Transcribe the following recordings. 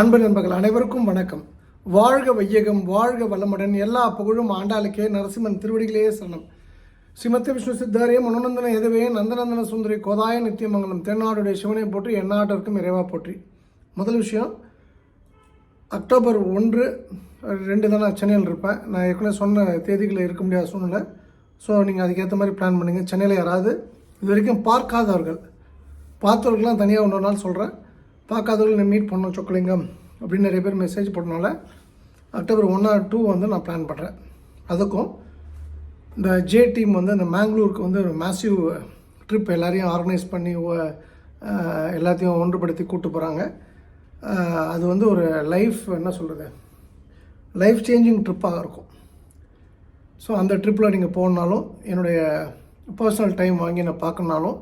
அன்பு நண்பர்கள் அனைவருக்கும் வணக்கம். வாழ்க வையகம் வாழ்க வளமுடன். எல்லா புகழும் ஆண்டாளுக்கே நரசிம்மன் திருவடிகளே சரணம் ஸ்ரீமத்த விஷ்ணு சித்தாரிய மனோநந்தன எதுவே நந்தநந்தன சுந்தரி கோதாய நித்தியமங்கலம் தென்னாடுடைய சிவனை போற்றி எந்நாட்டிற்கும் இறைவா போற்றி. முதல் விஷயம் அக்டோபர் ஒன்று ரெண்டு தான் நான் சென்னையில் இருப்பேன். நான் ஏற்கனவே சொன்ன தேதிகளில் இருக்க முடியாத சூழ்நிலை. ஸோ நீங்கள் அதுக்கேற்ற மாதிரி பிளான் பண்ணுங்கள் சென்னையில் யாராவது இது வரைக்கும் பார்க்காதவர்கள். பார்த்தவர்கள்லாம் தனியாக ஒன்று நாள் சொல்கிறேன் பார்க்காதவர்கள் மீட் பண்ணோம் சொக்கலிங்கம் அப்படின்னு நிறைய பேர் மெசேஜ் போட்டனால அக்டோபர் ஒன் ஆர் டூ வந்து நான் பிளான் பண்ணுறேன் அதுக்கும் இந்த ஜே டீம் வந்து இந்த மேங்களூருக்கு வந்து ஒரு மேசிவ் ட்ரிப் எல்லாரையும் ஆர்கனைஸ் பண்ணி எல்லாத்தையும் ஒன்றுபடுத்தி கூப்பிட்டு போகிறாங்க அது வந்து ஒரு லைஃப் என்ன சொல்கிறது லைஃப் சேஞ்சிங் ட்ரிப்பாக இருக்கும். ஸோ அந்த ட்ரிப்பில் நீங்கள் போகணுனாலும் என்னுடைய பர்சனல் டைம் வாங்கி நான் பார்க்கணுனாலும்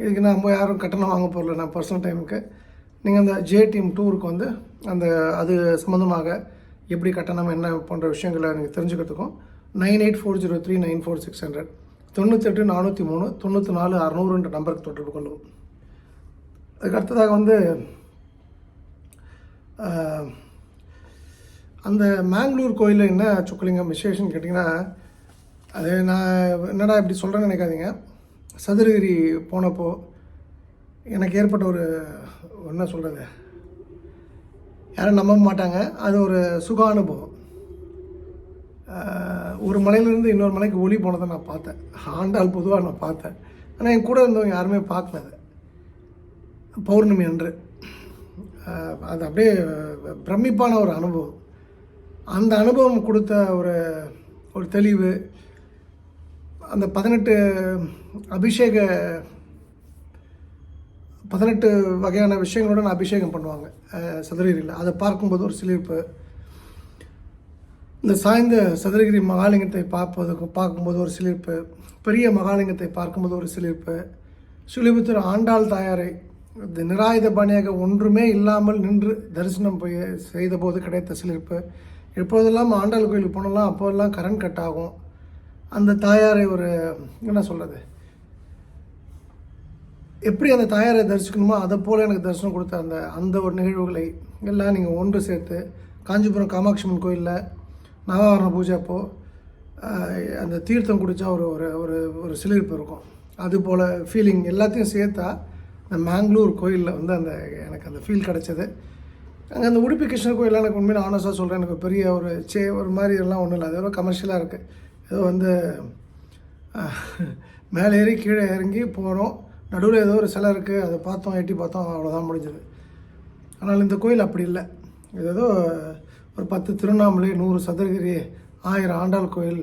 இதுக்கு நம்ம யாரும் கட்டணம் வாங்க போகல நான் பர்சனல் டைமுக்கு நீங்கள் அந்த ஜே டீம் டூருக்கு வந்து அந்த அது சம்மந்தமாக எப்படி கட்டணம் என்ன போன்ற விஷயங்களை நீங்கள் தெரிஞ்சுக்கிறதுக்கும் nine eight four zero three nine four six hundred. தொண்ணூத்தெட்டு நானூற்றி மூணு தொண்ணூற்றி நாலு அறநூறுன்ற நம்பருக்கு தொடர்பு கொள்ளவும். அதுக்கு அடுத்ததாக வந்து அந்த மேங்களூர் கோயிலில் என்ன சொக்கலிங்கம் விசேஷம்னு கேட்டிங்கன்னா அது நான் என்னடா இப்படி சொல்கிறேன்னு நினைக்காதீங்க. சதுரகிரி போனப்போ எனக்கு ஏற்பட்ட ஒரு என்ன சொல்கிறது யாரும் நம்ப மாட்டாங்க. அது ஒரு சுக அனுபவம் ஒரு மலையிலேருந்து இன்னொரு மலைக்கு ஒளி போனதை நான் பார்த்தேன். ஆண்டாள் பொதுவாக நான் பார்த்தேன். ஆனால் என் கூட இருந்தவங்க யாருமே பார்க்கல அது. பௌர்ணமி அன்று. அது அப்படியே பிரமிப்பான ஒரு அனுபவம். அந்த அனுபவம் கொடுத்த ஒரு ஒரு தெளிவு. அந்த பதினெட்டு அபிஷேக பதினெட்டு வகையான விஷயங்களுடன் அபிஷேகம் பண்ணுவாங்க. சதுரகிரியில். அதை பார்க்கும்போது ஒரு சிலிர்ப்பு. இந்த சாய்ந்த சதுரகிரி மகாலிங்கத்தை பார்ப்பதுக்கு பார்க்கும்போது ஒரு சிலிர்ப்பு. பெரிய மகாலிங்கத்தை பார்க்கும்போது ஒரு சிலிர்ப்பு. சுழிபுத்தூர் ஆண்டாள் தாயாரை இந்த நிராயுத பணியாக ஒன்றுமே இல்லாமல் நின்று தரிசனம் போய் செய்தபோது கிடைத்த சிலிர்ப்பு. எப்போதெல்லாம் ஆண்டாள் கோயிலுக்கு போனலாம் அப்போதெல்லாம் கரண்ட் கட் ஆகும் அந்த தாயாரை ஒரு என்ன சொல்கிறது எப்படி அந்த தாயாரை தரிசிக்கணுமோ அதை போல் எனக்கு தரிசனம் கொடுத்த அந்த அந்த ஒரு நிகழ்வுகளை எல்லாம் நீங்கள் ஒன்று சேர்த்து காஞ்சிபுரம் காமாட்சி அம்மன் கோயிலில் நவாவரண பூஜை அப்போது அந்த தீர்த்தம் குடித்தா ஒரு ஒரு ஒரு ஒரு சிலிர்ப்பு இருக்கும். அது போல் ஃபீலிங் எல்லாத்தையும் சேர்த்தா இந்த மேங்களூர் கோயிலில் வந்து அந்த எனக்கு அந்த ஃபீல் கிடச்சிது. அங்கே அந்த உடுப்பி கிருஷ்ணர் கோயிலில் எனக்கு உண்மையில் ஆனஸாக சொல்கிறேன் எனக்கு பெரிய ஒரு சே ஒரு மாதிரி எல்லாம் ஒன்றும் இல்லை. அது ஏதோ கமர்ஷியலாக இருக்குது ஏதோ வந்து மேலே ஏறி கீழே இறங்கி போகிறோம் நடுவில் ஏதோ ஒரு சிலை இருக்குது அதை பார்த்தோம் எட்டி பார்த்தோம் அவ்வளோதான் முடிஞ்சது. ஆனால் இந்த கோயில் அப்படி இல்லை. இது ஏதோ ஒரு பத்து திருவண்ணாமலை நூறு சதுரகிரி ஆயிரம் ஆண்டாள் கோயில்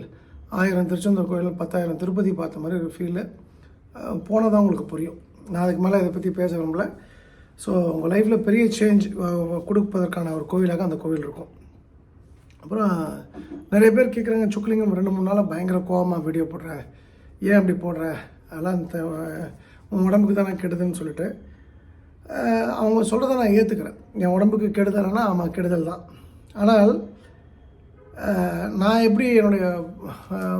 ஆயிரம் திருச்செந்தூர் கோயில் பத்தாயிரம் திருப்பதி பார்த்த மாதிரி ஒரு ஃபீலு போனால் தான் உங்களுக்கு புரியும். நான் அதுக்கு மேலே இதை பற்றி பேச விரும்பல. ஸோ உங்கள் லைஃப்பில் பெரிய சேஞ்ச் கொடுப்பதற்கான ஒரு கோவிலாக அந்த கோவில் இருக்கும். அப்புறம் நிறைய பேர் கேட்குறாங்க சுக்லிங்கம் ரெண்டு மூணு நாளாக பயங்கர கோவமாக வீடியோ போடுற ஏன் அப்படி போடுற? அதெல்லாம் இந்த உன் உடம்புக்கு தானே கெடுதுன்னு சொல்லிட்டு அவங்க சொல்கிறத நான் ஏற்றுக்கிறேன் என் உடம்புக்கு கெடுதல்னா ஆமாம் கெடுதல் தான். ஆனால் நான் எப்படி என்னுடைய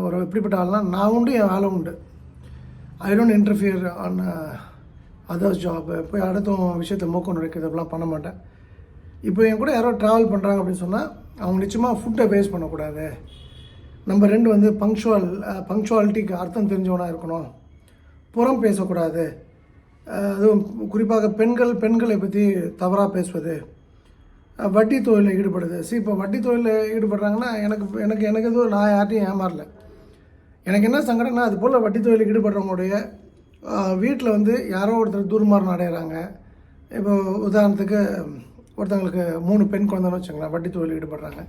ஒரு எப்படிப்பட்ட ஆள்னா நான் உண்டு என் வேலை உண்டு. I don't interfere on others job போய் அடுத்த விஷயத்தை மூக்கம் நுழைக்கிறது அப்படிலாம் பண்ண மாட்டேன். இப்போ என் கூட யாரோ ட்ராவல் பண்ணுறாங்க அப்படின்னு சொன்னால் அவங்க நிச்சயமாக ஃபுட்டை வேஸ்ட் பண்ணக்கூடாது. நம்பர் ரெண்டு வந்து பங்க்சுவல் பங்க்சுவாலிட்டிக்கு அர்த்தம் தெரிஞ்சவனாக இருக்கணும். புறம் பேசக்கூடாது. அதுவும் குறிப்பாக பெண்கள் பெண்களை பற்றி தவறாக பேசுவது. வட்டி தொழிலில் ஈடுபடுது சரி இப்போ வட்டி தொழிலில் ஈடுபடுறாங்கன்னா எனக்கு எனக்கு எனக்கு எதுவும் நான் யார்ட்டையும் ஏமாறல. எனக்கு என்ன சங்கடம்னா அது போல் வட்டி தொழிலில் ஈடுபடுறவங்களுடைய வீட்டில் வந்து யாரோ ஒருத்தர் தூர்மார்னம் அடைகிறாங்க இப்போ உதாரணத்துக்கு ஒருத்தங்களுக்கு மூணு பெண் குழந்தைன்னு வச்சுங்களேன் வட்டி தொழில் ஈடுபடுறாங்க.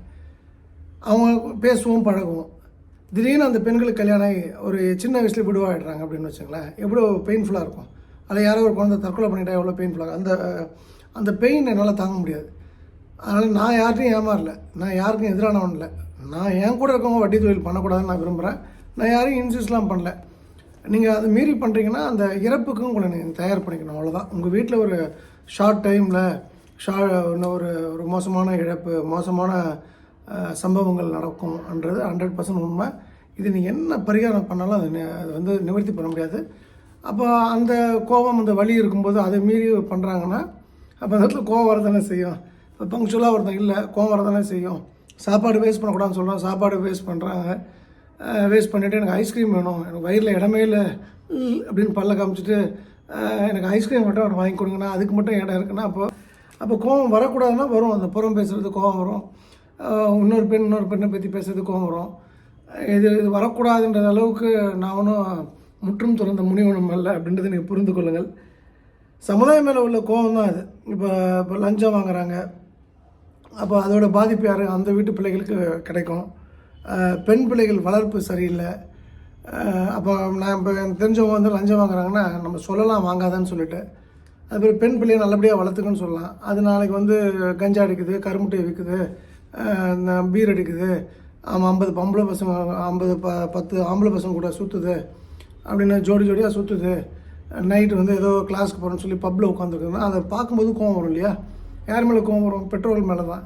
அவங்க பேசுவோம் பழகுவோம். திடீர்னு அந்த பெண்களுக்கு கல்யாணம் ஆகி ஒரு சின்ன வயசுல விடுவாயிடுறாங்க அப்படின்னு வச்சுங்களேன் எவ்வளோ பெயின்ஃபுல்லாக இருக்கும். அதில் யாரோ ஒரு குழந்தை தற்கொலை பண்ணிட்டா எவ்வளோ பெயின்ஃபுல்லாக அந்த அந்த பெயின் என்னால் தாங்க முடியாது. அதனால் நான் யார்ட்டையும் ஏமாறல. நான் யாருக்கும் எதிரானவன் இல்லை. நான் என் கூட இருக்கவங்க வட்டி தொழில் பண்ணக்கூடாதுன்னு நான் விரும்புகிறேன் நான் யாரையும் இன்சூஸ்லாம் பண்ணல. நீங்கள் அதை மீறி பண்ணுறீங்கன்னா அந்த இறப்புக்கும் உங்களை நீங்கள் தயார் பண்ணிக்கணும். அவ்வளோதான் உங்கள் வீட்டில் ஒரு ஷார்ட் டைமில் ஷா இன்னும் ஒரு ஒரு மோசமான இழப்பு மோசமான சம்பவங்கள் நடக்கும்ன்றது ஹண்ட்ரட் பர்சன்ட் உண்மை. இது நீங்கள் என்ன பரிகாரம் பண்ணாலும் அது நி- அது வந்து நிவர்த்தி பண்ண முடியாது. அப்போ அந்த கோபம் அந்த வழி இருக்கும்போது அதை மீறி பண்ணுறாங்கன்னா அப்போ அந்த இடத்துல கோவம் வரதானே செய்யும். இப்போ பங்க்சுவலாக ஒருத்தன் இல்லை கோவம் வரதானே செய்யும். சாப்பாடு வேஸ்ட் பண்ணக்கூடாதுன்னு சொல்கிறான் சாப்பாடு வேஸ்ட் பண்ணுறாங்க வேஸ்ட் பண்ணிவிட்டு எனக்கு ஐஸ்கிரீம் வேணும் எனக்கு வயிறில் இடமே இல்லை அப்படின்னு பல்ல காமிச்சிட்டு எனக்கு ஐஸ்கிரீம் மட்டும் அவர் வாங்கி கொடுங்கண்ணா அதுக்கு மட்டும் இடம் இருக்குன்னா அப்போ அப்போ கோவம் வரக்கூடாதுன்னா வரும். அந்த புறம் பேசுகிறது கோவம் வரும். இன்னொரு பெண் இன்னொரு பெண்ணை பற்றி பேசுறது கோவம் வரும். இது இது வரக்கூடாதுன்ற அளவுக்கு நான் ஒன்றும் முற்றும் துறந்த முனிவனும் அல்ல அப்படின்றத நீங்கள் புரிந்து கொள்ளுங்கள். சமுதாயம் மேலே உள்ள கோபம் தான் அது. இப்போ இப்போ லஞ்சம் வாங்குறாங்க. அப்போ அதோட பாதிப்பு யார்? அந்த வீட்டு பிள்ளைகளுக்கு கிடைக்கும். பெண் பிள்ளைகள் வளர்ப்பு சரியில்லை. அப்போ நான் இப்போ எனக்கு தெரிஞ்சவங்க வந்து லஞ்சம் வாங்குறாங்கன்னா நம்ம சொல்லலாம் வாங்காதன்னு சொல்லிட்டு. அதுமாதிரி பெண் பிள்ளையை நல்லபடியாக வளர்த்துக்குன்னு சொல்லலாம். அது நாளைக்கு வந்து கஞ்சா அடிக்குது கருமுட்டை விற்குது பீர் அடிக்குது. ஆமாம் ஐம்பது பொம்பளை பசங்க ஐம்பது ப பத்து ஆம்பளை பசங்க கூட சுற்றுது அப்படின்னு ஜோடி ஜோடியாக சுற்றுது நைட்டு வந்து ஏதோ கிளாஸ்க்கு போகிறேன்னு சொல்லி பப்பில் உட்காந்துருக்குதுன்னா அதை பார்க்கும்போது கோவம் வரும் இல்லையா? யார் மேலே கோவம் வரும்? பெட்ரோல் மேலே தான்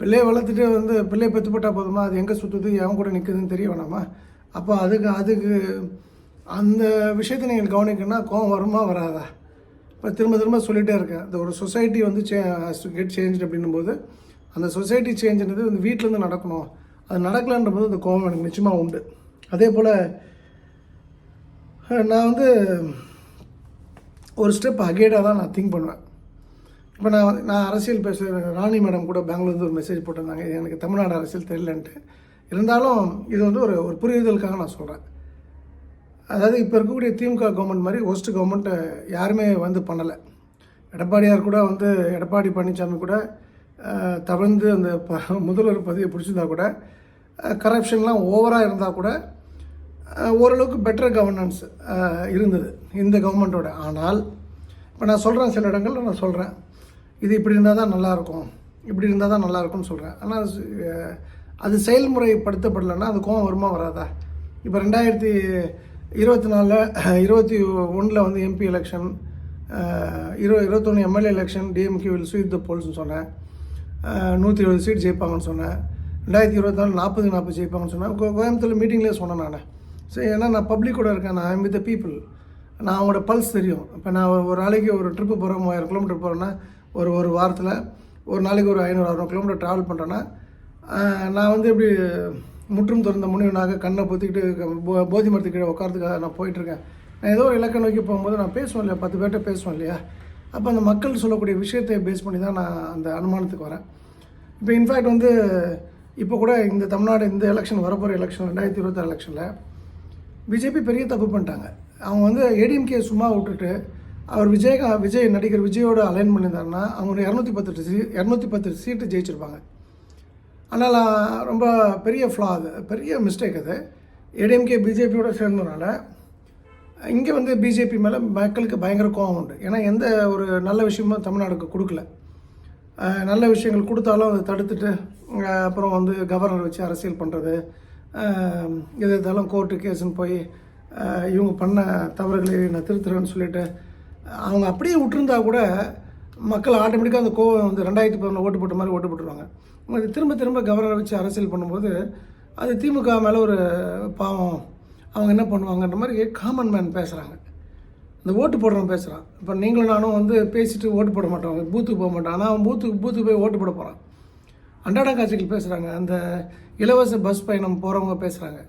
பிள்ளையை வளர்த்துட்டு வந்து பிள்ளையை பெற்று போட்டால் போதுமா? அது எங்கே சுற்றுது எவன் கூட நிற்குதுன்னு தெரிய வேணாமா? அப்போ அதுக்கு அதுக்கு அந்த விஷயத்தை நீங்கள் கவனிக்கணும்னா கோவம் வருமா வராதா? இப்போ திரும்ப திரும்ப சொல்லிகிட்டே இருக்கேன். இந்த ஒரு சொசைட்டி வந்து சே கெட் சேஞ்ச் அப்படின்னும் போது அந்த சொசைட்டி சேஞ்சுன்றது வந்து வீட்டிலேருந்து நடக்கணும். அது நடக்கலன்ற போது அந்த கோவம் எனக்கு நிச்சயமாக உண்டு. அதே போல் நான் வந்து ஒரு ஸ்டெப் அகேடாக தான் நான் திங்க் பண்ணுவேன். இப்போ நான் நான் அரசியல் பேச ராணி மேடம் கூட பெங்களூர்லேருந்து ஒரு மெசேஜ் போட்டிருந்தாங்க. இது எனக்கு தமிழ்நாடு அரசியல் தெரியலன்ட்டு. இருந்தாலும் இது வந்து ஒரு ஒரு புரிதலுக்காக நான் சொல்கிறேன் அதாவது இப்போ இருக்கக்கூடிய திமுக கவர்மெண்ட் மாதிரி ஒஸ்ட் கவர்மெண்ட்டை யாருமே வந்து பண்ணலை. எடப்பாடியார் கூட வந்து எடப்பாடி பழனிசாமி கூட தவழ்ந்து அந்த ப முதல்வர் பதவியை பிடிச்சிருந்தா கூட கரப்ஷன்லாம் ஓவராக இருந்தால் கூட ஓரளவுக்கு பெட்டர் கவர்னன்ஸ் இருந்தது இந்த கவர்மெண்ட்டோட ஆனால் இப்போ நான் சொல்கிறேன் சில இடங்களில் நான் சொல்கிறேன் இது இப்படி இருந்தால் தான் நல்லாயிருக்கும் இப்படி இருந்தால் தான் நல்லாயிருக்கும்னு சொல்கிறேன் ஆனால் அது செயல்முறைப்படுத்தப்படலைன்னா அது கோவம் வருமா வராதா? இப்போ ரெண்டாயிரத்தி இருபத்தி நாலில் இருபத்தி ஒன்றில் வந்து எம்பி எலெக்ஷன் இரு இருபத்தொன்று MLA election DMK will sweep the போல்ஸ்னு சொன்னேன். நூற்றி இருபது சீட் ஜெயிப்பாங்கன்னு சொன்னேன். ரெண்டாயிரத்தி இருபத்தி நாலு நாற்பது நாற்பது ஜெயிப்பாங்கன்னு சொன்னேன். கோ- கோயம்புத்தூர் மீட்டிங்லேயே சொன்னேன் நான். சரி ஏன்னா நான் பப்ளிக் கூட இருக்கேன். நான் ஐம் வித் த பீப்புள் நான் அவங்களோட பல்ஸ் தெரியும். இப்போ நான் ஒரு நாளைக்கு ஒரு ட்ரிப்பு போகிறேன் மூவாயிரம் கிலோமீட்டர் போகிறேன்னா ஒரு ஒரு வாரத்தில் ஒரு நாளைக்கு ஒரு ஐநூறு அறுநூறு கிலோமீட்டர் ட்ராவல் பண்ணுறேன்னா நான் வந்து இப்படி முற்றும் திறந்த முனிவனாக கண்ணை பொத்திக்கிட்டு போதி மரத்துக்கு கீழே உட்காரத்துக்காக நான் போயிட்டுருக்கேன் நான் ஏதோ ஒரு இலக்கை நோக்கி போகும்போது நான் பேசுவேன் இல்லையா? பத்து பேர்கிட்ட பேசுவேன் இல்லையா? அப்போ அந்த மக்கள் சொல்லக்கூடிய விஷயத்தை பேஸ் பண்ணி தான் நான் அந்த அனுமானத்துக்கு வரேன். இப்போ இன்ஃபேக்ட் வந்து இப்போ கூட இந்த தமிழ்நாடு இந்த எலெக்ஷன் வரப்போகிற எலெக்ஷன் ரெண்டாயிரத்தி இருபத்தாறு எலெக்ஷனில் பிஜேபி பெரிய தப்பு பண்ணிட்டாங்க. அவங்க வந்து ஏடிஎம்கே சும்மா விட்டுட்டு அவர் விஜய் விஜய் நடிகர் விஜயோட அலைன் பண்ணியிருந்தாருன்னா அவங்க இரநூத்தி பத்து சீ இரநூத்தி பத்து சீட்டு ஜெயிச்சிருப்பாங்க. ஆனால் ரொம்ப பெரிய ஃப்ளா அது. பெரிய மிஸ்டேக் அது. ஏடிஎம்கே பிஜேபியோட சேர்ந்ததுனால இங்கே வந்து பிஜேபி மேலே மக்களுக்கு பயங்கர கோவம் உண்டு. ஏன்னா எந்த ஒரு நல்ல விஷயமும் தமிழ்நாடுக்கு கொடுக்கல. நல்ல விஷயங்கள் கொடுத்தாலும் அதை தடுத்துட்டு அப்புறம் வந்து கவர்னர் வச்சு அரசியல் பண்ணுறது எது இருந்தாலும் கோர்ட்டு கேஸுன்னு போய் இவங்க பண்ண தவறுகளை நான் திருத்துறேன்னு சொல்லிட்டு அவங்க அப்படியே விட்டுருந்தா கூட மக்கள் ஆட்டோமேட்டிக்காக அந்த கோவம் வந்து ரெண்டாயிரத்தி பதினொன்று ஓட்டு போட்ட மாதிரி ஓட்டு போட்டுருவாங்க. அது திரும்ப திரும்ப கவர்னரை வச்சு அரசியல் பண்ணும்போது அது திமுக மேலே ஒரு பாவம் அவங்க என்ன பண்ணுவாங்கன்ற மாதிரி காமன் மேன் பேசுகிறாங்க இந்த ஓட்டு போடுறவன் பேசுகிறான் இப்போ நீங்களும் நானும் வந்து பேசிட்டு ஓட்டு போட மாட்டோம். பூத்துக்கு போக மாட்டோம். ஆனால் அவன் பூத்துக்கு பூத்துக்கு போய் ஓட்டு போட போகிறான் அன்றாட காட்சிகள் பேசுகிறாங்க அந்த இலவச பஸ் பயணம் போகிறவங்க பேசுகிறாங்க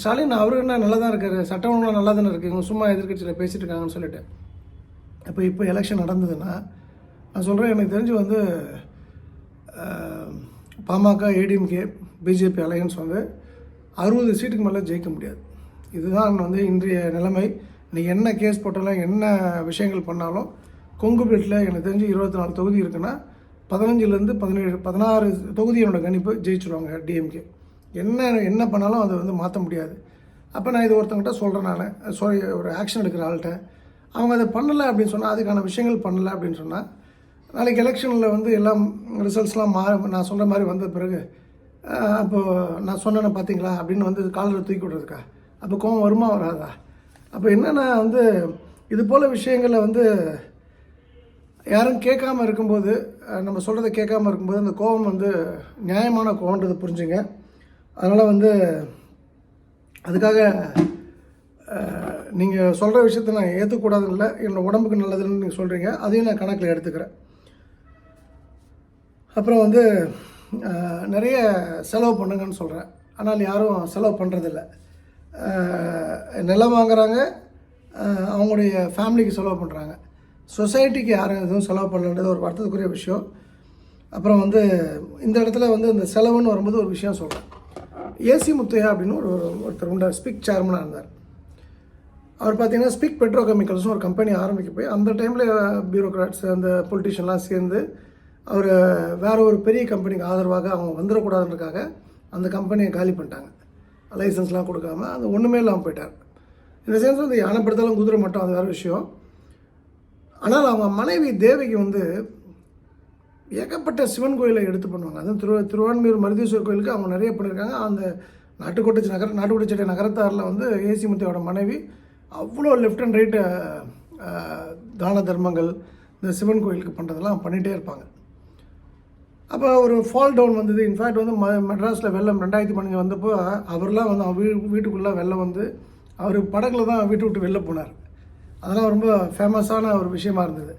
ஸ்டாலின் அவரு என்ன நல்லா தான் இருக்காரு? சட்டம் ஒழுங்கு நல்லா தானே இருக்குது இவங்க சும்மா எதிர்க்கட்சியில் பேசிட்டு இருக்காங்கன்னு சொல்லிட்டு. இப்போ இப்போ எலெக்ஷன் நடந்ததுன்னா நான் சொல்கிறேன் எனக்கு தெரிஞ்சு வந்து பாமக ஏடிஎம்கே பிஜேபி அலையன்ஸ் வந்து அறுபது சீட்டுக்கு மேலே ஜெயிக்க முடியாது. இதுதான் வந்து இன்றைய நிலைமை. நீ என்ன கேஸ் போட்டாலும் என்ன விஷயங்கள் பண்ணாலும் கொங்கு பெல்ட்டில் எனக்கு தெரிஞ்சு இருபத்தி நாலு தொகுதி இருக்குன்னா பதினஞ்சுலேருந்து பதினேழு பதினாறு தொகுதியோட கணிப்பு ஜெயிச்சுருவாங்க டிஎம்கே என்ன என்ன பண்ணாலும் அதை வந்து மாற்ற முடியாது. அப்போ நான் இது ஒருத்தங்கிட்ட சொல்கிறேன் நான். சாரி ஒரு ஆக்ஷன் எடுக்கிற ஆள்கிட்ட. அவங்க அதை பண்ணலை அப்படின்னு சொன்னால் அதுக்கான விஷயங்கள் பண்ணலை அப்படின்னு சொன்னால் நாளைக்கு எலெக்ஷனில் வந்து எல்லாம் ரிசல்ட்ஸ்லாம் மா நான் சொல்கிற மாதிரி வந்த பிறகு அப்போது நான் சொன்னேன்னு பார்த்தீங்களா அப்படின்னு வந்து காலரை தூக்கி விட்றதுக்கா? அப்போ கோவம் வருமா வராதா? அப்போ என்னென்னா வந்து இது போல் விஷயங்களை வந்து யாரும் கேட்காம இருக்கும்போது நம்ம சொல்கிறத கேட்காம இருக்கும்போது அந்த கோபம் வந்து நியாயமான கோவன்றதை புரிஞ்சுங்க. அதனால் வந்து அதுக்காக நீங்கள் சொல்கிற விஷயத்த நான் ஏற்றக்கூடாதுன்னு இல்லை என்னோட உடம்புக்கு நல்லதுன்னு நீங்கள் சொல்கிறீங்க அதையும் நான் கணக்கில் எடுத்துக்கிறேன். அப்புறம் வந்து நிறைய செலவு பண்ணுங்கன்னு சொல்கிறேன் ஆனால் யாரும் செலவு பண்ணுறதில்ல நிலம் வாங்குறாங்க. அவங்களுடைய ஃபேமிலிக்கு செலவு பண்ணுறாங்க சொசைட்டிக்கு யாரும் எதுவும் செலவு பண்ணலன்றது ஒரு வருத்தத்துக்குரிய விஷயம். அப்புறம் வந்து இந்த இடத்துல வந்து இந்த செலவுன்னு வரும்போது ஒரு விஷயம் சொல்கிறேன் ஏசி முத்தையா அப்படின்னு ஒரு ஒருத்தர் உண்டார் ஸ்பிக் சேர்மனாக இருந்தார். அவர் பார்த்தீங்கன்னா ஸ்பிக் பெட்ரோ கெமிக்கல்ஸ்னு ஒரு கம்பெனி ஆரம்பிக்க போய் அந்த டைமில் பியூரோக்ராட்ஸ் அந்த பொலிட்டிஷியன்லாம் சேர்ந்து அவர் வேறு ஒரு பெரிய கம்பெனிக்கு ஆதரவாக அவங்க வந்துடக்கூடாதுன்றதுக்காக அந்த கம்பெனியை காலி பண்ணிட்டாங்க. லைசன்ஸ்லாம் கொடுக்காம அது ஒன்றுமே இல்லாமல் போயிட்டார். இந்த சென்ஸ் வந்து யானைப்படுத்தாலும் குதிரை மட்டும் அது வேறு விஷயம். ஆனால் அவங்க மனைவி தேவிக்கு வந்து ஏகப்பட்ட சிவன் கோயிலை எடுத்து பண்ணுவாங்க. அதுவும் திரு திருவான்மையூர் மருதீஸ்வரர் கோயிலுக்கு அவங்க நிறைய பண்ணியிருக்காங்க. அந்த நாட்டுக்கோட்டை நகர நாட்டுக்கோட்டை நகரத்தாரில் வந்து ஏசி முத்தையோட மனைவி அவ்வளோ லெஃப்ட் அண்ட் ரைட்டு தான தர்மங்கள் இந்த சிவன் கோயிலுக்கு பண்ணுறதெல்லாம் பண்ணிகிட்டே இருப்பாங்க. அப்போ ஒரு ஃபால் டவுன் வந்தது. இன்ஃபேக்ட் வந்து ம மெட்ராஸில் வெள்ளம் ரெண்டாயிரத்தி பதினஞ்சு வந்தப்போ அவர்லாம் வந்து அவர் வீ வீட்டுக்குள்ளே வெள்ளம் வந்து அவர் படகுல தான் வீட்டு விட்டு வெளில போனார். அதெல்லாம் ரொம்ப ஃபேமஸான ஒரு விஷயமா இருந்தது.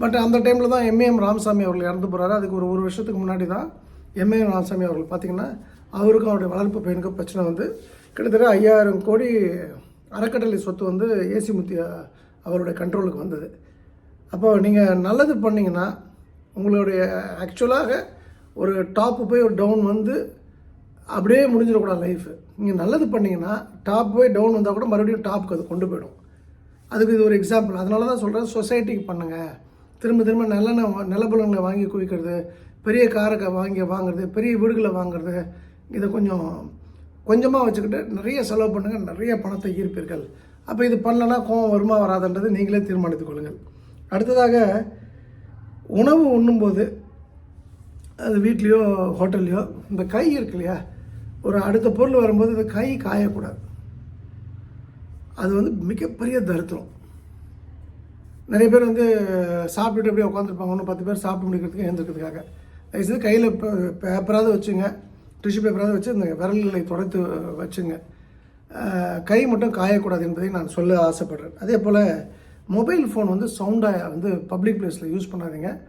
பட் அந்த டைமில் தான் எம்ஏஎம் ராமசாமி அவர்கள் இறந்து போகிறாரு அதுக்கு ஒரு ஒரு வருஷத்துக்கு முன்னாடி தான் எம்ஏஎம் ராமசாமி அவர்கள் பார்த்திங்கன்னா அவருக்கும் அவருடைய வளர்ப்பு பையனுக்கும் பிரச்சனை வந்து கிட்டத்தட்ட ஐயாயிரம் கோடி அறக்கட்டளை சொத்து வந்து ஏசி முத்தி அவருடைய கண்ட்ரோலுக்கு வந்தது. அப்போ நீங்கள் நல்லது பண்ணிங்கன்னா உங்களுடைய ஆக்சுவலாக ஒரு டாப்பு போய் ஒரு டவுன் வந்து அப்படியே முடிஞ்சிடக்கூடாது லைஃப் நீங்கள் நல்லது பண்ணிங்கன்னா டாப் போய் டவுன் வந்தால் கூட மறுபடியும் டாப்புக்கு அது கொண்டு போயிடும். அதுக்கு இது ஒரு எக்ஸாம்பிள் அதனால தான் சொல்கிறேன் சொசைட்டிக்கு பண்ணுங்கள் திரும்ப திரும்ப நல்லெண்ணெய் வா- நிலபலங்களை வாங்கி குவிக்கிறது பெரிய காரை வாங்கி வாங்குறது பெரிய வீடுகளை வாங்குறது இதை கொஞ்சம் கொஞ்சமாக வச்சுக்கிட்டு நிறைய செலவு பண்ணுங்கள் நிறைய பணத்தை ஈர்ப்பீர்கள். அப்போ இது பண்ணலன்னா கோவம் வருமா வராதுன்றது நீங்களே தீர்மானித்துக் கொள்ளுங்கள். அடுத்ததாக உணவு உண்ணும்போது அது வீட்லேயோ ஹோட்டல்லையோ இந்த கை இருக்கு இல்லையா ஒரு அடுத்த பொருள் வரும்போது இந்த கை காயக்கூடாது. அது வந்து மிகப்பெரிய தரித்திரம். நிறைய பேர் வந்து சாப்பிட்டுட்டு அப்படியே உட்காந்துருப்பாங்க ஒன்று பத்து பேர் சாப்பிட்டு முடிக்கிறதுக்கு எழுந்திருக்கிறதுக்காக. தயவுசெய்து கையில் பேப்பராவது வச்சுங்க. டிஷ்யூ பேப்பராவது வச்சு இந்த விரல்களை துடைத்து வச்சுங்க. கை மட்டும் காயக்கூடாது என்பதை நான் சொல்ல ஆசைப்படுறேன். அதே போல் மொபைல் ஃபோன் வந்து சவுண்டாக வந்து பப்ளிக் பிளேஸில் யூஸ் பண்ணாதீங்க.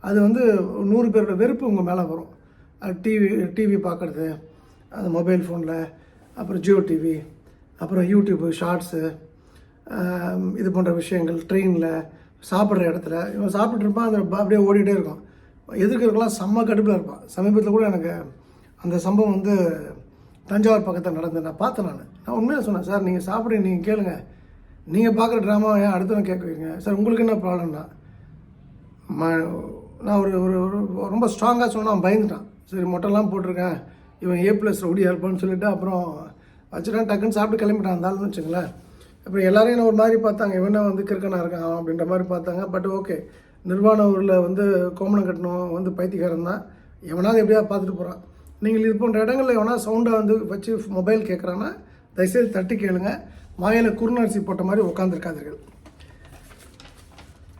அது வந்து நூறு பேரோட வெறுப்பு உங்கள் மேலே வரும். டிவி டிவி பார்க்குறது அந்த மொபைல் ஃபோனில் அப்புறம் ஜியோ டிவி அப்புறம் யூடியூப்பு ஷார்ட்ஸு இது போன்ற விஷயங்கள் ட்ரெயினில் சாப்பிட்ற இடத்துல. இவன் சாப்பிட்டு அந்த ப- அப்படியே ஓடிட்டே இருக்கும் எதிர்க்கிறவங்களாம் செம்ம கடுப்பில் இருப்பான். சமீபத்தில் கூட எனக்கு அந்த சம்பவம் வந்து தஞ்சாவூர் பக்கத்தில் நடந்தது. நான் பார்த்தேன் நான். நான் உண்மையாக சொன்னேன் சார் நீங்கள் சாப்பிட நீங்கள் கேளுங்கள் நீங்கள் பார்க்குற ட்ராமா ஏன் அடுத்தவங்க கேட்குறீங்க சார் உங்களுக்கு என்ன ப்ராப்ளம்னா ம நான் ஒரு ஒரு ஒரு ரொம்ப ஸ்ட்ராங்காக சொன்னால் அவன் பயந்துட்டான். சரி மொட்டைலாம் போட்டிருக்கேன். இவன் ஏ ப்ளஸ் ரவுடி இருப்பான்னு சொல்லிட்டு அப்புறம் வச்சுட்டான் டக்குன்னு சாப்பிட்டு கிளம்பிட்டான். இருந்தாலும் வச்சுங்களேன். அப்புறம் எல்லாரையும் என்ன ஒரு மாதிரி பார்த்தாங்க. இவனா வந்து கிறுக்கனாக இருக்கான் அப்படின்ற மாதிரி பார்த்தாங்க. பட் ஓகே நிர்வாண ஊரில் வந்து கோமணம் கட்டணும் வந்து பைத்தியக்காரன் தான். எவனாவது எப்படியாவது பார்த்துட்டு போகிறான் நீங்கள் இது போன்ற இடங்களில் எவனா சவுண்டாக வந்து வச்சு மொபைல் கேட்குறான்னா தயவுசெய்து தட்டி கேளுங்கள் வாயில் குறுநரிசி போட்ட மாதிரி உட்காந்துருக்காதீர்கள்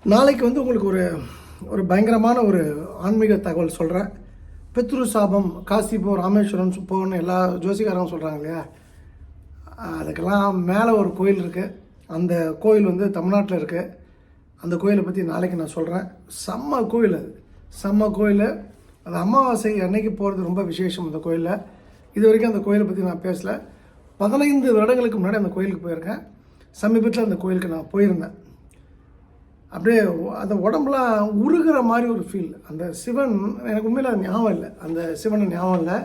நாளைக்கு வந்து உங்களுக்கு ஒரு ஒரு பயங்கரமான ஒரு ஆன்மீக தகவல் சொல்கிறேன் பித்ரு சாபம் காசி ராமேஸ்வரம் போன்னு எல்லா ஜோசிகாரங்க சொல்கிறாங்க இல்லையா? அதுக்கெல்லாம் மேலே ஒரு கோயில் இருக்குது அந்த கோயில் வந்து தமிழ்நாட்டில் இருக்குது அந்த கோயிலை பற்றி நாளைக்கு நான் சொல்கிறேன் செம்ம கோயில் அது. செம்ம கோயில். அது அமாவாசை அன்னைக்கு போகிறது ரொம்ப விசேஷம் அந்த கோயிலில். இது வரைக்கும் அந்த கோயிலை பற்றி நான் பேசலை. பதினைந்து வருடங்களுக்கு முன்னாடி அந்த கோயிலுக்கு போயிருக்கேன். சமீபத்தில் அந்த கோயிலுக்கு நான் போயிருந்தேன். அப்படியே அந்த உடம்புலாம் உருகிற மாதிரி ஒரு ஃபீல் அந்த சிவன் எனக்கு உண்மையில் அது ஞாபகம் இல்லை. அந்த சிவனை ஞாபகம் இல்லை.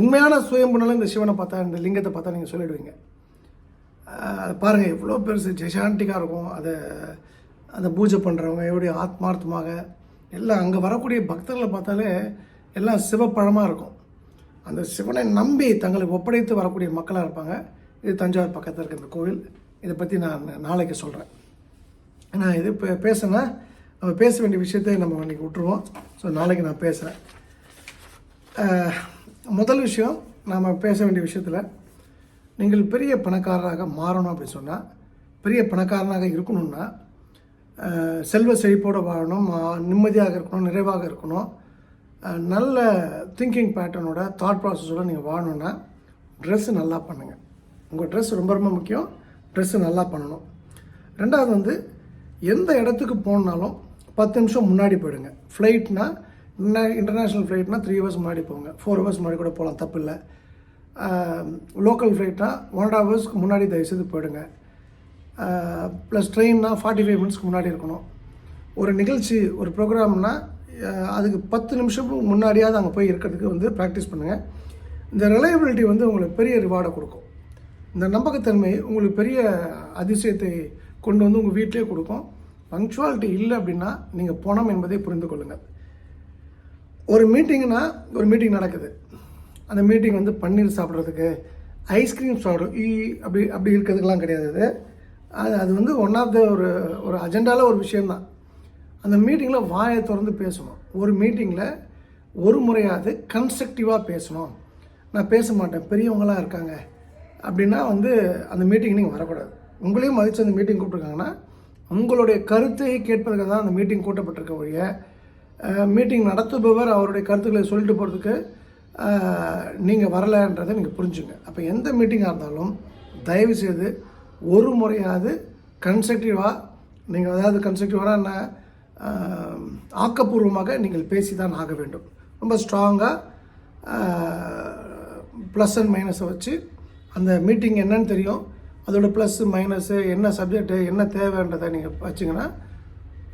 உண்மையான சுயம்புனாலும் இந்த சிவனை பார்த்தா இந்த லிங்கத்தை பார்த்தா நீங்கள் சொல்லிடுவீங்க. அது பாருங்கள் எவ்வளோ பெருசு. ஜெஷாண்டிக்காக இருக்கும். அதை அந்த பூஜை பண்ணுறவங்க எப்படி ஆத்மார்த்தமாக எல்லாம் அங்கே வரக்கூடிய பக்தர்களை பார்த்தாலே எல்லாம் சிவப்பழமாக இருக்கும். அந்த சிவனை நம்பி தங்களுக்கு ஒப்படைத்து வரக்கூடிய மக்களாக இருப்பாங்க. இது தஞ்சாவூர் பக்கத்தில் இருக்க இந்த கோவில். இதை பற்றி நான் நாளைக்கு சொல்கிறேன் நான் இது இப்போ பேசினா நம்ம பேச வேண்டிய விஷயத்தை நம்ம இன்னைக்கு விட்டுருவோம். ஸோ நாளைக்கு நான் பேசுகிறேன் முதல் விஷயம் நாம் பேச வேண்டிய விஷயத்தில் நீங்கள் பெரிய பணக்காரராக மாறணும் அப்படின்னு சொன்னால் பெரிய பணக்காரனாக இருக்கணும்னா செல்வ செழிப்போடு வாழணும் நிம்மதியாக இருக்கணும் நிறைவாக இருக்கணும். நல்ல திங்கிங் பேட்டர்னோட தாட் ப்ராசஸோட நீங்கள் வாழணும்னா ட்ரெஸ்ஸு நல்லா பண்ணுங்கள் உங்கள் ட்ரெஸ் ரொம்ப ரொம்ப முக்கியம். ட்ரெஸ்ஸு நல்லா பண்ணணும். ரெண்டாவது வந்து எந்த இடத்துக்கு போகணுனாலும் பத்து நிமிஷம் முன்னாடி போயிடுங்க. ஃப்ளைட்னா இன்டர்நேஷ்னல் ஃப்ளைட்னா த்ரீ ஹவர்ஸ் முன்னாடி போங்க. ஃபோர் ஹவர்ஸ் முன்னாடி கூட போகலாம் தப்பு இல்லை லோக்கல் ஃப்ளைட்னா ஒன் அண்ட் ஹவர்ஸ்க்கு முன்னாடி தயவுசெய்து போயிடுங்க. ப்ளஸ் ட்ரெயின்னா ஃபார்ட்டி ஃபைவ் மினிட்ஸ்க்கு முன்னாடி இருக்கணும். ஒரு நிகழ்ச்சி ஒரு ப்ரோக்ராம்னா அதுக்கு பத்து நிமிஷம் முன்னாடியாவது அங்கே போய் இருக்கிறதுக்கு வந்து ப்ராக்டிஸ் பண்ணுங்கள் இந்த ரிலையபிலிட்டி வந்து உங்களுக்கு பெரிய ரிவார்டை கொடுக்கும். இந்த நம்பகத்தன்மை உங்களுக்கு பெரிய அதிசயத்தை கொண்டு வந்து உங்கள் வீட்டிலே கொடுக்கும். பங்க்சுவாலிட்டி இல்லை அப்படின்னா நீங்கள் பணம் என்பதை புரிந்து கொள்ளுங்கள் ஒரு மீட்டிங்னா ஒரு மீட்டிங் நடக்குது. அந்த மீட்டிங் வந்து பன்னீர் சாப்பிட்றதுக்கு ஐஸ்கிரீம் சாப்பிட்றது ஈ அப்படி அப்படி இருக்கிறதுக்கெலாம் கிடையாது அது. அது வந்து ஒன் ஆஃப் த ஒரு ஒரு அஜெண்டாவில் ஒரு விஷயம்தான். அந்த மீட்டிங்கில் வாயை திறந்து பேசணும். ஒரு மீட்டிங்கில் ஒரு முறையாவது கன்ஸ்ட்ரக்டிவாக பேசணும். நான் பேச மாட்டேன் பெரியவங்களாம் இருக்காங்க. அப்படின்னா வந்து அந்த மீட்டிங் நீங்கள் வரக்கூடாது. உங்களையும் மதித்து அந்த மீட்டிங் கூப்பிட்ருக்காங்கன்னா உங்களுடைய கருத்தை கேட்பதற்கு தான் அந்த மீட்டிங் கூட்டப்பட்டிருக்க ஒழிய மீட்டிங் நடத்துபவர் அவருடைய கருத்துக்களை சொல்லிட்டு போகிறதுக்கு நீங்கள் வரலைன்றதை நீங்கள் புரிஞ்சுங்க. அப்போ எந்த மீட்டிங்காக இருந்தாலும் தயவு செய்து ஒரு முறையாவது கன்ஸ்ட்ரக்டிவாக நீங்கள் அதாவது கன்ஸ்ட்ரக்டிவாக என்ன ஆக்கப்பூர்வமாக நீங்கள் பேசி தான் ஆக வேண்டும். ரொம்ப ஸ்ட்ராங்காக ப்ளஸ் அண்ட் மைனஸை வச்சு அந்த மீட்டிங் என்னன்னு தெரியும். அதோட ப்ளஸ்ஸு மைனஸு என்ன சப்ஜெக்ட்டு என்ன தேவைன்றதை நீங்கள் வச்சிங்கன்னா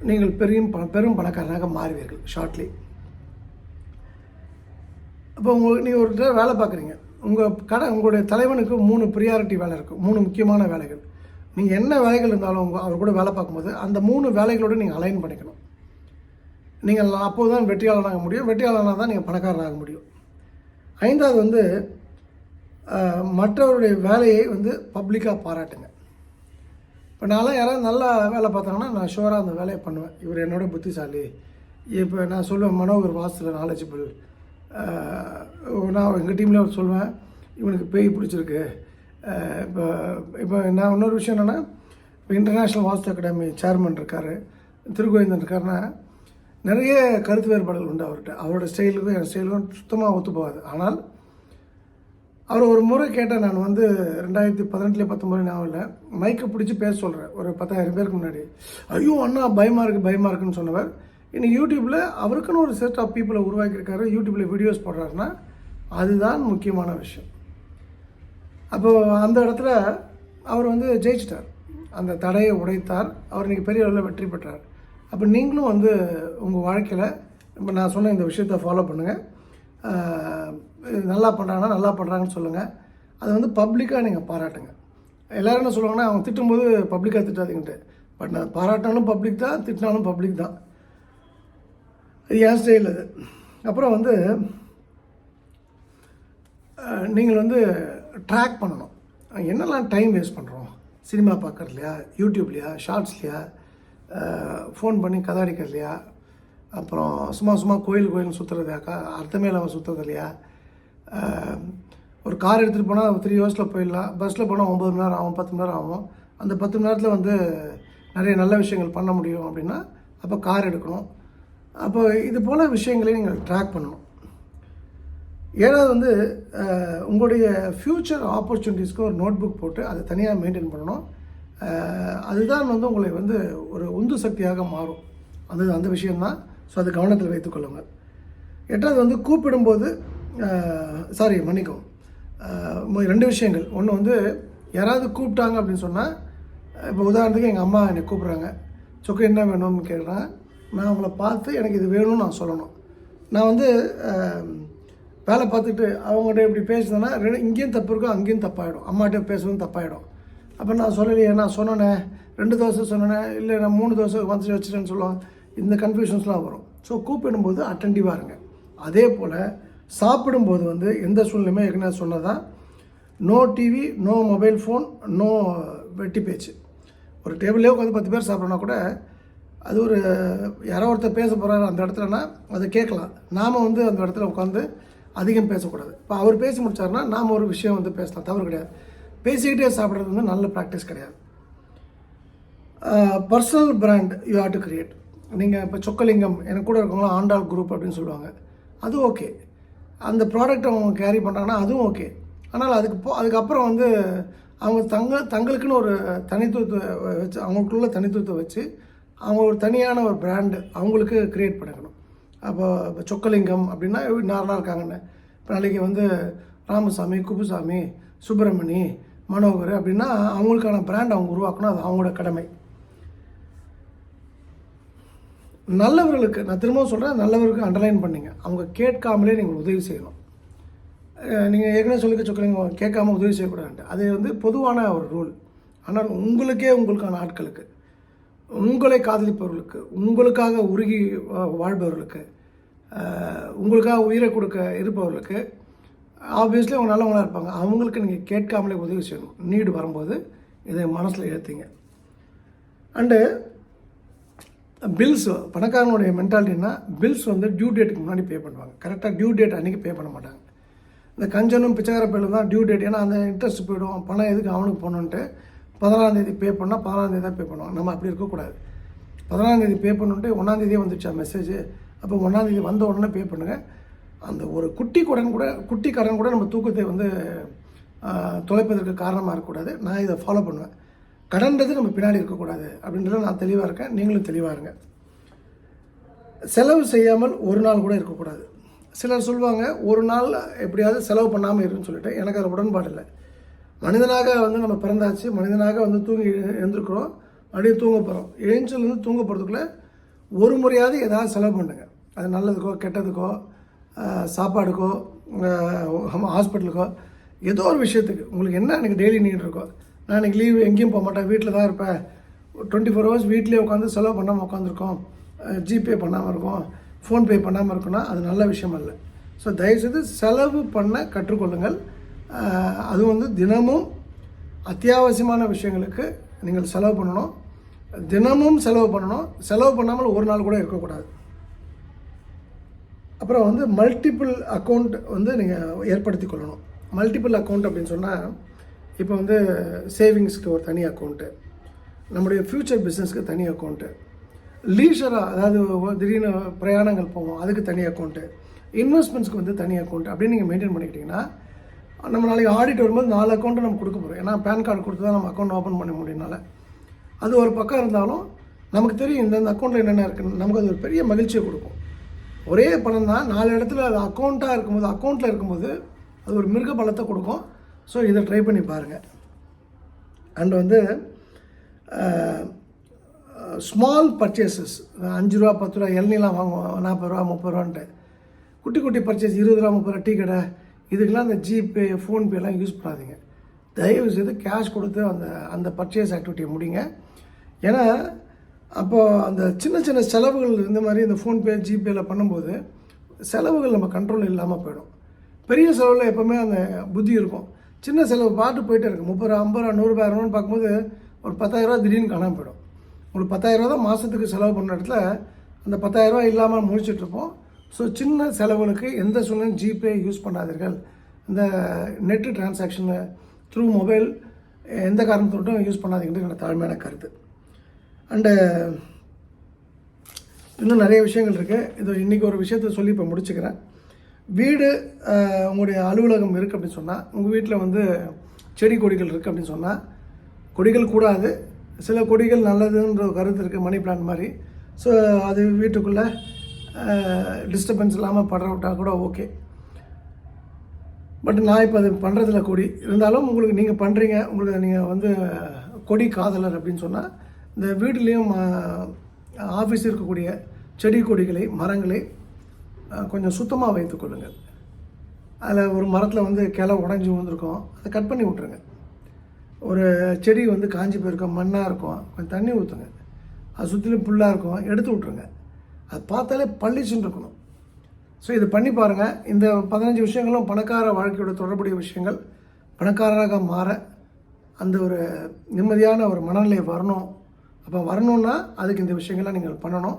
நீங்கள் பெரிய ப பெரும் பணக்காரனாக மாறுவீர்கள் ஷார்ட்லி அப்போ உங்களுக்கு நீங்கள் ஒரு தடவை வேலை பார்க்குறீங்க. உங்கள் கடை உங்களுடைய தலைவனுக்கு மூணு ப்ரியாரிட்டி வேலை இருக்கும் மூணு முக்கியமான வேலைகள். நீங்கள் என்ன வேலைகள் இருந்தாலும் உங்கள் அவர் கூட வேலை பார்க்கும்போது அந்த மூணு வேலைகளோடு நீங்கள் அலைன் பண்ணிக்கணும். நீங்கள் அப்போது தான் வெற்றியாளனாக முடியும். வெற்றியாளனாக தான் நீங்கள் பணக்காரனாக முடியும். ஐந்தாவது வந்து மற்றவருடைய வேலையை வந்து பப்ளிக்காக பாராட்டுங்க. இப்போ நான்லாம் யாராவது நல்லா வேலை பார்த்தாங்கன்னா நான் ஷுவராக அந்த வேலையை பண்ணுவேன். இவர் என்னோட புத்திசாலி. இப்போ நான் சொல்லுவேன் மனோகர் வாசல் நாலேஜபிள் நான் எங்கள் டீமில் அவர் சொல்லுவேன் இவனுக்கு பேய் பிடிச்சிருக்கு. இப்போ இப்போ நான் இன்னொரு விஷயம் என்னென்னா இப்போ இன்டர்நேஷ்னல் வாஸ்து அகாடமி சேர்மன் இருக்கார் திருகோவிந்தன் இருக்காருன்னா நிறைய கருத்து வேறுபாடுகள் உண்டு அவர்கிட்ட. அவரோட ஸ்டைலுக்கும் என் ஸ்டைலுக்கும் சுத்தமாக ஒத்து போகாது. ஆனால் அவர் ஒரு முறை கேட்டேன் நான் வந்து ரெண்டாயிரத்தி பதினெட்டுலேயே பத்தொம்பது ஞாபகம் இல்லை மைக்கை பிடிச்சி பேச சொல்கிறேன் ஒரு பத்தாயிரம் பேருக்கு முன்னாடி. ஐயோ அண்ணா பயமாக இருக்குது பயமாக இருக்குன்னு சொன்னவர். இன்னைக்கு யூடியூப்பில் அவருக்குன்னு ஒரு செட் ஆஃப் பீப்புளை உருவாக்கியிருக்காரு யூடியூப்பில் வீடியோஸ் போடுறாருன்னா அதுதான் முக்கியமான விஷயம். அப்போது அந்த இடத்துல அவர் வந்து ஜெயிச்சிட்டார். அந்த தடையை உடைத்தார். அவர் இன்னைக்கு பெரிய அளவில் வெற்றி பெற்றார். அப்போ நீங்களும் வந்து உங்கள் வாழ்க்கையில் இப்போ நான் சொன்ன இந்த விஷயத்தை ஃபாலோ பண்ணுங்கள் நல்லா பண்ணுறாங்கன்னா நல்லா பண்ணுறாங்கன்னு சொல்லுங்கள் அதை வந்து பப்ளிக்காக நீங்கள் பாராட்டுங்க. எல்லோரும் என்ன சொல்லுவாங்கன்னா அவங்க திட்டும்போது பப்ளிக்காக திட்டாதீங்கன்ட்டு. பட் நான் பாராட்டினாலும் பப்ளிக் தான் திட்டினாலும் பப்ளிக் தான். அது ஏன் ஸ்டைல் அது. அப்புறம் வந்து நீங்கள் வந்து ட்ராக் பண்ணணும். என்னெல்லாம் டைம் வேஸ்ட் பண்ணுறோம் சினிமா பார்க்குறதுலையா யூடியூப்லையா ஷார்ட்ஸ்லையா ஃபோன் பண்ணி கதாடிக்கிறதுலையா அப்புறம் சும்மா சும்மா கோயில் கோயில் சுற்றுறதாக்கா அர்த்தமே இல்லாமல் சுற்றுறது இல்லையா? ஒரு கார் எடுத்துகிட்டு போனால் த்ரீ ஹவர்ஸில் போயிடலாம். பஸ்ஸில் போனால் ஒம்பது மணி நேரம் ஆகும் பத்து மணி நேரம் ஆகும். அந்த பத்து மணி நேரத்தில் வந்து நிறைய நல்ல விஷயங்கள் பண்ண முடியும் அப்படின்னா அப்போ கார் எடுக்கணும். அப்போ இது போல் விஷயங்களையும் நீங்கள் ட்ராக் பண்ணணும். ஏழாவது வந்து உங்களுடைய ஃப்யூச்சர் ஆப்பர்ச்சுனிட்டிஸ்க்கு ஒரு நோட் புக் போட்டு அதை தனியாக மெயின்டைன் பண்ணணும். அதுதான் வந்து உங்களை வந்து ஒரு உந்து சக்தியாக மாறும். அது அந்த விஷயந்தான் ஸோ அது கவனத்தில் வைத்துக்கொள்ளுங்கள் எட்டாவது வந்து கூப்பிடும்போது சாரி மன்னிக்கவும். ரெண்டு விஷயங்கள். ஒன்று வந்து யாராவது கூப்பிட்டாங்க அப்படின்னு சொன்னால் இப்போ உதாரணத்துக்கு எங்கள் அம்மா என்னை கூப்பிட்றாங்க. சொக்கு என்ன வேணும்னு கேட்குறேன் நான் அவங்கள பார்த்து எனக்கு இது வேணும்னு நான் சொல்லணும். நான் வந்து வேலை பார்த்துட்டு அவங்ககிட்ட இப்படி பேசுனேன்னா ரெண்டு இங்கேயும் தப்பு இருக்கும் அங்கேயும் தப்பாயிடும். அம்மாட்ட பேசுவதும் தப்பாகிடும் அப்போ நான் சொல்லலையே நான் சொன்னேனே ரெண்டு தோசை சொன்னேனே இல்லை நான் மூணு தோசை வந்து வச்சுட்டேன்னு சொல்லுவாங்க இந்த கன்ஃபியூஷன்ஸ்லாம் வரும். ஸோ கூப்பிடும்போது அட்டன்டிவாக இருங்க அதே போல் சாப்பிடும்போது வந்து எந்த சூழ்நிலையுமே ஏற்கனவே சொன்னதான் no TV no mobile phone no வெட்டி பேச்சு. ஒரு டேபிளே உட்காந்து பத்து பேர் சாப்பிட்றோன்னா கூட அது ஒரு யாரோ ஒருத்தர் பேச போகிறாரு அந்த இடத்துலனா அதை கேட்கலாம். நாம் வந்து அந்த இடத்துல உட்காந்து அதிகம் பேசக்கூடாது. இப்போ அவர் பேசி முடிச்சாருன்னா நாம் ஒரு விஷயம் வந்து பேசலாம். தவறு கிடையாது. பேசிக்கிட்டே சாப்பிட்றது வந்து நல்ல ப்ராக்டிஸ் கிடையாது. Personal brand you had to create நீங்கள் இப்போ சொக்கலிங்கம் எனக்கு கூட இருக்கவங்களாம் ஆண்டாள் குரூப் அப்படின்னு சொல்லுவாங்க. அது ஓகே அந்த ப்ராடக்ட் அவங்க கேரி பண்ணுறாங்கன்னா அதுவும் ஓகே ஆனால் அதுக்கு போ அதுக்கப்புறம் வந்து அவங்க தங்க தங்களுக்குன்னு ஒரு தனித்துவத்தை வச்சு அவங்களுக்குள்ள தனித்துவத்தை வச்சு அவங்க ஒரு தனியான ஒரு பிராண்டு அவங்களுக்கு க்ரியேட் பண்ணிக்கணும். அப்போ இப்போ சொக்கலிங்கம் அப்படின்னா நார்லாம் இருக்காங்கன்னு. இப்போ நாளைக்கு வந்து ராமசாமி குப்புசாமி சுப்பிரமணி மனோகர் அப்படின்னா அவங்களுக்கான பிராண்ட் அவங்க உருவாக்கணும். அது அவங்களோட கடமை. நல்லவர்களுக்கு நான் திரும்பவும் சொல்கிறேன் நல்லவருக்கு அண்டர்லைன் பண்ணீங்க. அவங்க கேட்காமலே நீங்கள் உதவி செய்யணும். நீங்கள் ஏற்கனவே சொல்லிக்க சொல்லுங்க கேட்காம உதவி செய்யக்கூடாது அது வந்து பொதுவான ஒரு ரூல் ஆனால் உங்களுக்கே உங்களுக்கான ஆட்களுக்கு உங்களை காதலிப்பவர்களுக்கு உங்களுக்காக உருகி வா- வாழ்பவர்களுக்கு உங்களுக்காக உயிரை கொடுக்க இருப்பவர்களுக்கு ஆப்வியஸ்லி அவங்க நல்லவங்களாக இருப்பாங்க. அவங்களுக்கு நீங்கள் கேட்காமலே உதவி செய்யணும். நீடு வரும்போது இதை மனசில் ஏற்றுங்க அண்டு பில்ஸ் பணக்காரனுடைய மென்டாலிட்டின்னா பில்ஸ் வந்து டியூ டேட்டுக்கு முன்னாடி பே பண்ணுவாங்க. கரெக்டாக டியூ டேட் அன்றைக்கி பே பண்ண மாட்டாங்க. இந்த கஞ்சனும் பிச்சைக்கார பேரில் தான் டியூ டேட் ஏன்னா அந்த இன்ட்ரெஸ்ட் போயிடும். பணம் எதுக்கு அவனுக்கு போகணுன்ட்டு பதினாறாந்தேதி பே பண்ணால் பதினாறாந்தேதி தான் பே பண்ணுவாங்க. நம்ம அப்படி இருக்கக்கூடாது. பதினாறாந்தேதி பே பண்ணுன்ட்டு ஒன்றாந்தேதியே வந்துச்சா மெசேஜ் அப்போ ஒன்றாந்தேதி வந்த உடனே பே பண்ணுங்கள் அந்த ஒரு குட்டி கடன் கூட குட்டி கடன் கூட நம்ம தூக்கத்தை வந்து தொலைப்பதற்கு காரணமாக இருக்கக்கூடாது. நான் இதை ஃபாலோ பண்ணுவேன். கடன்றது நம்ம பின்னாடி இருக்கக்கூடாது அப்படின்றத நான் தெளிவாக இருக்கேன். நீங்களும் தெளிவாக இருங்க. செலவு செய்யாமல் ஒரு நாள் கூட இருக்கக்கூடாது. சிலர் சொல்லுவாங்க ஒரு நாள் எப்படியாவது செலவு பண்ணாமல் இருக்குன்னு சொல்லிட்டு. எனக்கு அதில் உடன்பாடு இல்லை. மனிதனாக வந்து நம்ம பிறந்தாச்சு மனிதனாக வந்து தூங்கி எழுந்திருக்கிறோம் அப்படியே தூங்க போகிறோம் எழுஞ்சிலேருந்து தூங்க போகிறதுக்குள்ளே ஒரு முறையாவது ஏதாவது செலவு பண்ணுங்க. அது நல்லதுக்கோ கெட்டதுக்கோ சாப்பாடுக்கோ ஹாஸ்பிட்டலுக்கோ ஏதோ ஒரு விஷயத்துக்கு. உங்களுக்கு என்ன எனக்கு டெய்லி நீட் இருக்கோ. நான் எனக்கு லீவ் எங்கேயும் போக மாட்டேன். வீட்டில் தான் இருப்பேன். டுவெண்ட்டி ஃபோர் ஹவர்ஸ் வீட்லேயே உட்காந்து செலவு பண்ணாமல் உட்காந்துருக்கோம். ஜிபே பண்ணாமல் இருக்கோம். ஃபோன்பே பண்ணாமல் இருக்கோம்னா அது நல்ல விஷயம் அல்ல. ஸோ தயவுசெய்து செலவு பண்ண கற்றுக்கொள்ளுங்கள். அது வந்து தினமும் அத்தியாவசியமான விஷயங்களுக்கு நீங்கள் செலவு பண்ணணும். தினமும் செலவு பண்ணணும். செலவு பண்ணாமல் ஒரு நாள் கூட இருக்கக்கூடாது. அப்புறம் வந்து மல்டிபிள் அக்கௌண்ட் வந்து நீங்கள் ஏற்படுத்தி கொள்ளணும் மல்டிபிள் அக்கௌண்ட் அப்படின்னு சொன்னால் இப்போ வந்து சேவிங்ஸ்க்கு ஒரு தனி அக்கௌண்ட்டு நம்முடைய ஃப்யூச்சர் பிஸ்னஸ்க்கு தனி அக்கௌண்ட்டு லீஷராக அதாவது திடீர்னு பிரயாணங்கள் போவோம் அதுக்கு தனி அக்கௌண்ட்டு இன்வெஸ்ட்மெண்ட்ஸ்க்கு வந்து தனி அக்கௌண்ட் அப்படின்னு நீங்கள் மெயின்டைன் பண்ணிக்கிட்டிங்கன்னா நம்ம நாளைக்கு ஆடிட் வரும்போது நாலு அக்கௌண்ட்டு நம்ம கொடுக்க போகிறோம் ஏன்னா பேன் கார்டு கொடுத்து தான் நம்ம அக்கௌண்ட் ஓப்பன் பண்ண முடியும்னால. அது ஒரு பக்கம் இருந்தாலும் நமக்கு தெரியும் இந்தந்த அக்கௌண்ட்டில் என்னென்ன இருக்குன்னு நமக்கு அது ஒரு பெரிய மகிழ்ச்சியை கொடுக்கும். ஒரே பணம் தான் நாலு இடத்துல அது அக்கௌண்ட்டாக இருக்கும்போது அக்கௌண்ட்டில் இருக்கும்போது அது ஒரு மிருக பலத்தை கொடுக்கும். ஸோ இதை ட்ரை பண்ணி பாருங்கள் அண்ட் வந்து ஸ்மால் பர்ச்சேசஸ் அஞ்சு ரூபா பத்து ரூபா இளநீலாம் வாங்குவோம். நாற்பது ரூபா முப்பது ரூபான்ட்டு. குட்டி குட்டி பர்ச்சேஸ் இருபது ரூபா முப்பது ரூபா டீ கடை. இதுக்கெல்லாம் அந்த ஜிபே ஃபோன்பேலாம் யூஸ் பண்ணாதீங்க. தயவு செய்து கேஷ் கொடுத்து அந்த அந்த பர்ச்சேஸ் ஆக்டிவிட்டியை முடிங்க. ஏன்னா அப்போது அந்த சின்ன சின்ன செலவுகள் இந்த மாதிரி இந்த ஃபோன்பே ஜிபேல பண்ணும்போது செலவுகள் நம்ம கண்ட்ரோல் இல்லாமல் போயிடும். பெரிய செலவில் எப்போவுமே அந்த புத்தி இருக்கும். சின்ன செலவு பாட்டு போயிட்டே இருக்கும் முப்பது ரூபா ஐம்பது ரூபா நூறுரூபா இரநூறு பார்க்கும்போது ஒரு பத்தாயிரரூவா திடீர்னு காணாமல் போயிடும். உங்களுக்கு பத்தாயிரரூவா தான் மாதத்துக்கு செலவு பண்ண இடத்துல அந்த பத்தாயிரரூவா இல்லாமல் முடிச்சிட்ருப்போம் ஸோ சின்ன செலவுகளுக்கு எந்த சூழ்நிலையும் ஜிபே யூஸ் பண்ணாதீர்கள். இந்த நெட்டு டிரான்சாக்ஷனு த்ரூ மொபைல் எந்த காரணத்தோட்டும் யூஸ் பண்ணாதீங்கன்றது என்னோடய தாழ்மையான கருத்து. அண்டு uh, இன்னும் நிறைய விஷயங்கள் இருக்குது இது இன்றைக்கி ஒரு விஷயத்த சொல்லி இப்போ முடிச்சுக்கிறேன். வீடு உங்களுடைய அலுவலகம் இருக்குது அப்படின்னு சொன்னால் உங்கள் வீட்டில் வந்து செடி கொடிகள் இருக்குது அப்படின்னு சொன்னால் கொடிகள் கூடாது. சில கொடிகள் நல்லதுன்ற கருத்து இருக்குது மணி பிளான் மாதிரி. ஸோ அது வீட்டுக்குள்ளே டிஸ்டர்பன்ஸ் இல்லாமல் படுற விட்டால் கூட ஓகே பட் நான் இப்போ அது பண்ணுறதில்ல கொடி. இருந்தாலும் உங்களுக்கு நீங்கள் பண்ணுறீங்க உங்களுக்கு நீங்கள் வந்து கொடி காதலர் அப்படின்னு சொன்னால் இந்த வீட்லேயும் ஆஃபீஸ் இருக்கக்கூடிய செடி கொடிகளை மரங்களை கொஞ்சம் சுத்தமாக வைத்துக்கொள்ளுங்கள் அதில் ஒரு மரத்தில் வந்து கிளை உடஞ்சி வந்திருக்கும் அதை கட் பண்ணி விட்ருங்க ஒரு செடி வந்து காஞ்சி போயிருக்கும் மண்ணாக இருக்கும் கொஞ்சம் தண்ணி ஊற்றுங்க அது சுற்றிலும் புல்லாக இருக்கும் எடுத்து விட்ருங்க அது பார்த்தாலே பள்ளிச்சுன்னு இருக்கணும். ஸோ இது பண்ணி பாருங்கள் இந்த பதினஞ்சு விஷயங்களும் பணக்கார வாழ்க்கையோட தொடர்புடைய விஷயங்கள். பணக்காரராக மாற அந்த ஒரு நிம்மதியான ஒரு மனநிலை வரணும். அப்போ வரணும்னா அதுக்கு இந்த விஷயங்கள்லாம் நீங்கள் பண்ணணும்.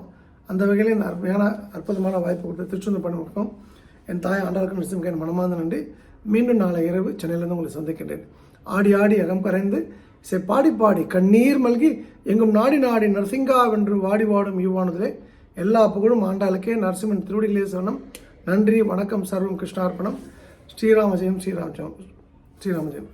அந்த வகையில் இந்த அருமையான அற்புதமான வாய்ப்பு கொடுத்து திருச்செந்தூர் பண்ணுவோம் என் தாய் ஆண்டாளுக்கும் நிச்சயம் என் மனமார்ந்த நன்றி. மீண்டும் நாளை இரவு சென்னையிலிருந்து உங்களை சந்திக்கின்றேன். ஆடி ஆடி அகம் கரைந்து இசை பாடி பாடி கண்ணீர் மல்கி எங்கும் நாடி நாடி நரசிங்கா வென்று வாடி வாடும் யுவானதிலே எல்லா புகழும் ஆண்டாளுக்கே. நரசிம்மன் திருவடிகளே சரணம். நன்றி வணக்கம் சர்வம் கிருஷ்ணார்ப்பணம். ஸ்ரீராமஜெயம் ஸ்ரீராமஜெயம் ஸ்ரீராமஜெயம்.